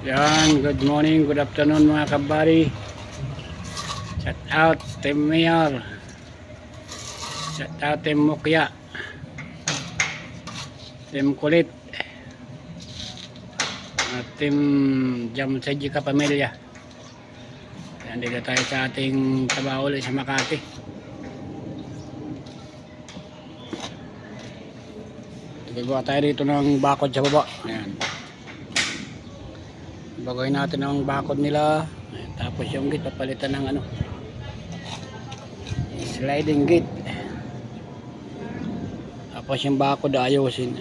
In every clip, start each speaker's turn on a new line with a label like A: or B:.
A: Yan, good morning, good afternoon mga kabari. Shout out Team Mayor. Shout out Team Mukya. Team Kulit. At Team Jam Sajika Pamilya. Yan, dito tayo sa ating trabaho sa Makati. Gagawa tayo dito ng bakod sa baba. Ayan. Bagay natin ang bakod nila. Ayan, Tapos yung gate papalitan ng ano. Sliding gate. Tapos yung bakod ayusin.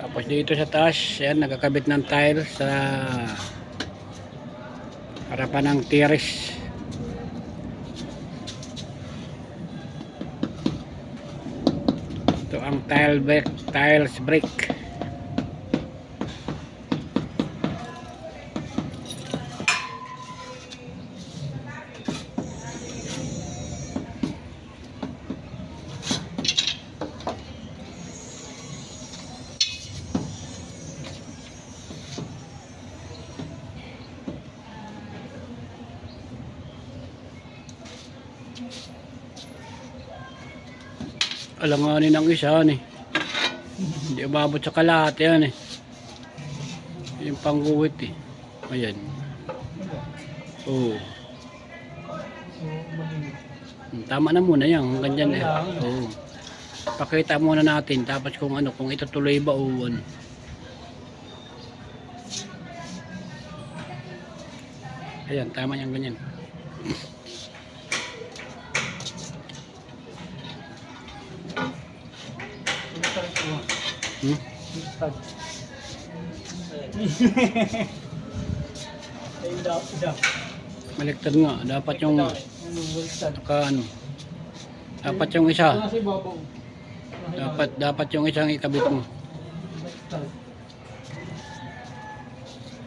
A: Tapos dito sa taas, yan, nagkakabit ng tile sa harapan ng tiris. Ito ang tile brick, tiles brick. Alanganin ng isa ni. Hindi ababot sa kalat yan eh. Yung pangguwit eh. Ayan. Oo. Hmm, Tama na muna yan. Hanggang dyan eh. Oo. Pakita muna natin. Tapos kung ano, kung ito tuloy ba o ano. Ayan, tama yan ganyan. Hmm? Baliktad nga. Dapat yung naka ano. Dapat yung isa. Dapat dapat yung isang ikabit mo.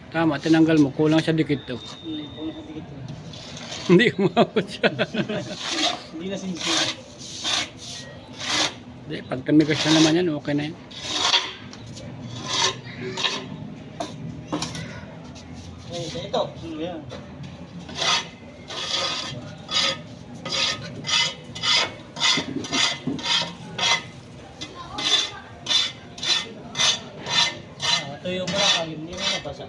A: Tama, tinanggal mo. Kulang sa dikit to. Hindi umabot siya.
B: Hindi na sinisira.
A: Hindi, pag tumigas na naman yan, okay na yan.
B: Eh, ito. Yan. Ah, tuyo mo lang kagim, hindi mo nabasa.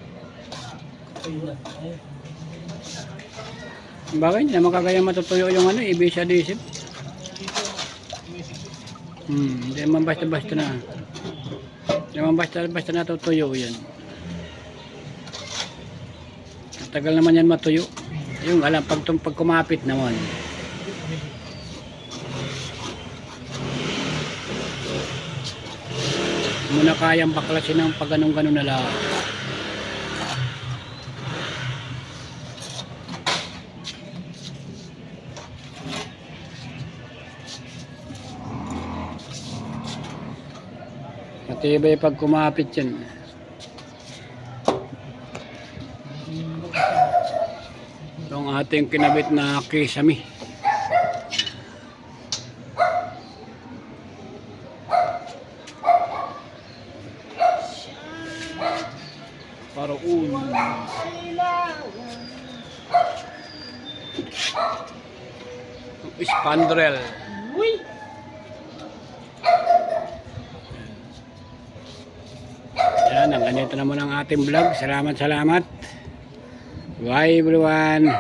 B: Tuyo na. Ay,
A: Bakit hindi naman kagaya matutuyo yung ano, ibig
B: dito, music.
A: Hmm, hindi naman basta-basta na. Hindi naman basta-basta natutuyo yan. Tagal naman yan matuyo. Yung alam, pag, pag kumapit naman. Muna kayang baklasin ng pag ganun-ganun na lang. Matibay pag kumapit yan. Ito ang ating kinabit na kisame. Para un. Spandrel.
B: Uy!
A: Yan, ang ganito naman ang ating vlog. Salamat, salamat. Bye everyone.